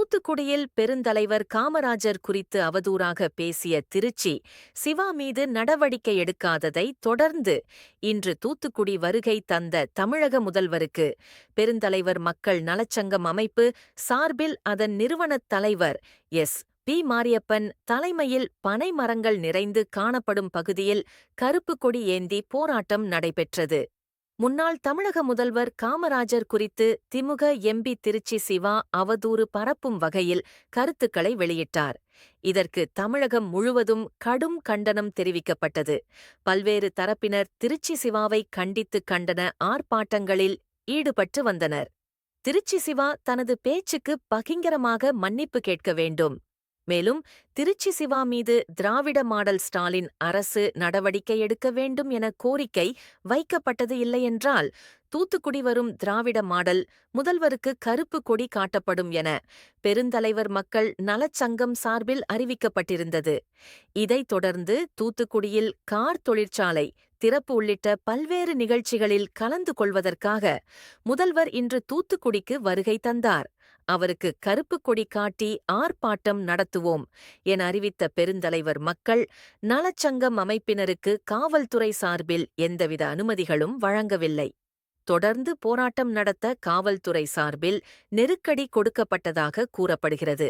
தூத்துக்குடியில் பெருந்தலைவர் காமராஜர் குறித்து அவதூறாக பேசிய திருச்சி சிவா மீது நடவடிக்கை எடுக்காததை தொடர்ந்து இன்று தூத்துக்குடி வருகை தந்த தமிழக முதல்வருக்கு பெருந்தலைவர் மக்கள் நலச்சங்கம் அமைப்பு சார்பில் அதன் நிறுவனத் தலைவர் எஸ். பி. மாரியப்பன் தலைமையில் பனை மரங்கள் நிறைந்து காணப்படும் பகுதியில் கருப்பு கொடி ஏந்தி போராட்டம் நடைபெற்றது. முன்னாள் தமிழக முதல்வர் காமராஜர் குறித்து திமுக எம்பி திருச்சி சிவா அவதூறு பரப்பும் வகையில் கருத்துக்களை வெளியிட்டார். இதற்கு தமிழகம் முழுவதும் கடும் கண்டனம் தெரிவிக்கப்பட்டது. பல்வேறு தரப்பினர் திருச்சி சிவாவை கண்டித்து கண்டன ஆர்ப்பாட்டங்களில் ஈடுபட்டு வந்தனர். திருச்சி சிவா தனது பேச்சுக்கு பகிங்கரமாக மன்னிப்பு கேட்க வேண்டும். மேலும் திருச்சி சிவா மீது திராவிட மாடல் ஸ்டாலின் அரசு நடவடிக்கை எடுக்க வேண்டும் என கோரிக்கை வைக்கப்பட்டது இல்லையென்றால் தூத்துக்குடி வரும் திராவிட மாடல் முதல்வருக்கு கருப்பு கொடி காட்டப்படும் என பெருந்தலைவர் மக்கள் நலச்சங்கம் சார்பில் அறிவிக்கப்பட்டிருந்தது. இதைத் தொடர்ந்து தூத்துக்குடியில் கார் தொழிற்சாலை திறப்பு உள்ளிட்ட பல்வேறு நிகழ்ச்சிகளில் கலந்து கொள்வதற்காக முதல்வர் இன்று தூத்துக்குடிக்கு வருகை தந்தார். அவருக்கு கருப்பு கொடி காட்டி ஆர்ப்பாட்டம் நடத்துவோம் என அறிவித்த பெருந்தலைவர் மக்கள் நலச்சங்கம் அமைப்பினருக்கு காவல்துறை சார்பில் எந்தவித அனுமதிகளும் வழங்கவில்லை. தொடர்ந்து போராட்டம் நடத்த காவல்துறை சார்பில் நெருக்கடி கொடுக்கப்பட்டதாக கூறப்படுகிறது.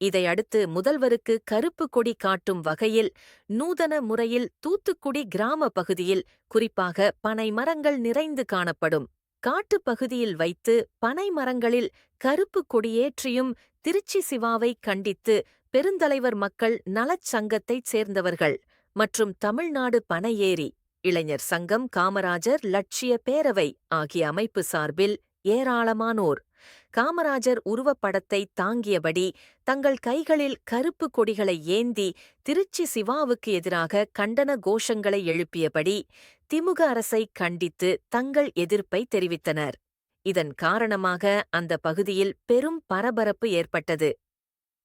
இதையடுத்து முதல்வருக்கு கருப்பு கொடி காட்டும் வகையில் நூதன முறையில் தூத்துக்குடி கிராம பகுதியில் குறிப்பாக பனை மரங்கள் நிறைந்து காணப்படும். காட்டுப் பகுதியில் வைத்து பனை மரங்களில் கருப்பு கொடியேற்றியும் திருச்சி சிவாவை கண்டித்து பெருந்தலைவர் மக்கள் நலச் சங்கத்தைச் சேர்ந்தவர்கள் மற்றும் தமிழ்நாடு பனையேறி இளைஞர் சங்கம் காமராஜர் லட்சிய பேரவை ஆகிய அமைப்பு சார்பில் ஏராளமானோர். காமராஜர் உருவப்படத்தை தாங்கியபடி தங்கள் கைகளில் கருப்பு கொடிகளை ஏந்தி திருச்சி சிவாவுக்கு எதிராக கண்டன கோஷங்களை எழுப்பியபடி திமுக அரசை கண்டித்து தங்கள் எதிர்ப்பை தெரிவித்தனர். இதன் காரணமாக அந்த பகுதியில் பெரும் பரபரப்பு ஏற்பட்டது.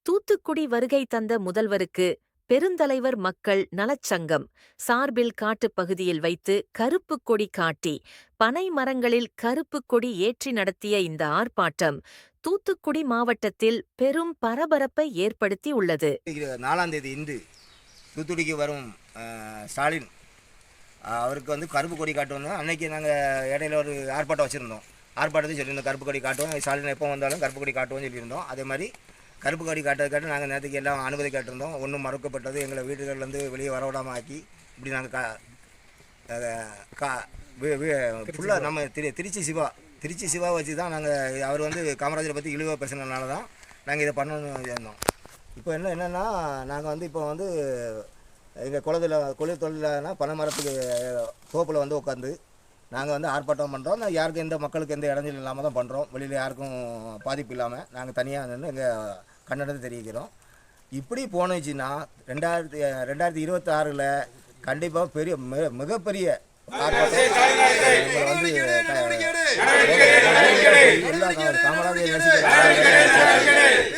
தூத்துக்குடி வருகை தந்த முதல்வருக்கு பெருந்தலைவர் மக்கள் நலச்சங்கம் சார்பில் காட்டுப் பகுதியில் வைத்து கருப்பு கொடி காட்டி பனை மரங்களில் கருப்பு கொடி ஏற்றி நடத்திய இந்த ஆர்ப்பாட்டம் தூத்துக்குடி மாவட்டத்தில் பெரும் பரபரப்பை ஏற்படுத்தி உள்ளது. நாலாம் தேதி இன்று தூத்துக்குடிக்கு வரும் ஸ்டாலின் அவருக்கு வந்து கருப்பு கொடி காட்டுவோம் அன்னைக்கு நாங்கள் இடையில ஒரு ஆர்ப்பாட்டம் வச்சுருந்தோம். ஆர்ப்பாட்டத்தை சொல்லியிருந்தோம். கருப்பு கொடி காட்டுவோம். ஸ்டாலின் எப்போ வந்தாலும் கருப்பு கொடி காட்டுவோம்னு சொல்லியிருந்தோம். அதே மாதிரி கருப்பு கொடி காட்டுறதுக்காட்டு நாங்கள் நேற்றுக்கு எல்லாம் அனுமதி கேட்டிருந்தோம். ஒன்றும் மறுக்கப்பட்டது. எங்களை வீடுகள்லேருந்து வெளியே வரவிடாமல் ஆக்கி இப்படி நாங்கள் கா கா ஃபுல்லாக நம்ம திரு திருச்சி சிவா. திருச்சி சிவா வச்சு தான் நாங்கள் அவர் வந்து காமராஜரை பற்றி இழிவாக பேசுனதுனால தான் நாங்கள் இதை பண்ணணும்னு இருந்தோம் இப்போ என்ன என்னென்னா நாங்கள் வந்து இப்போ வந்து எங்கள் குலத்தில் குளிர் தொழிலானா பனை மரத்துக்கு தோப்பில் வந்து உட்காந்து நாங்கள் வந்து ஆர்ப்பாட்டம் பண்ணுறோம் யாருக்கும் எந்த மக்களுக்கு எந்த இடைஞ்சல் இல்லாமல் தான் பண்ணுறோம் வெளியில் யாருக்கும் பாதிப்பு இல்லாமல் நாங்கள் தனியாக நின்று எங்கள் கன்னடத்தை தெரிவிக்கிறோம். இப்படி போனுச்சுன்னா ரெண்டாயிரத்தி ரெண்டாயிரத்தி இருபத்தி ஆறில் கண்டிப்பாக பெரிய மிக மிகப்பெரிய வந்து எல்லா காமராஜர்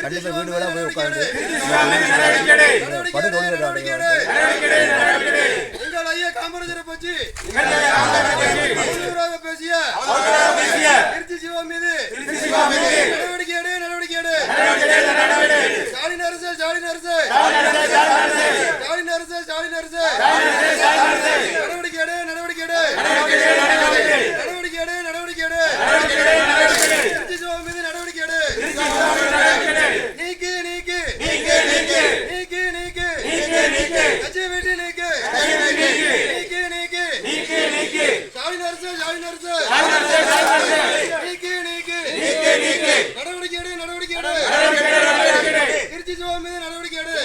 கண்டிப்பாக வீடு வீடாக போய் படுகொலை காமராஜரை பற்றி பேசிய திருச்சி சிவா மீது நடவடிக்கை எடு நடவடிக்கை எடு ஸ்டாலின் அரசு ஸ்டாலின் அரசு ஸ்டாலின் அரசு நடவடிக்கை எடு நடவடிக்கை எடு நடவடிக்கை எடு நடவடிக்கை எடு திருச்சி சிவா மீது நடவடிக்கை எடு நீக்கு நீக்கு நீக்கு நீக்கு நீக்கு நீக்கு கட்சி வீட்டு நீக்கு நீக்கு நீக்கு நீக்கு ஸ்டாலின் அரசு ஸ்டாலின் அரசு நீக்கு நீக்கு. நீக்கு நீக்கு. நடவடிக்கை எடு நடவடிக்கை எடு. திருச்சி சிவா மீது நடவடிக்கை எடு.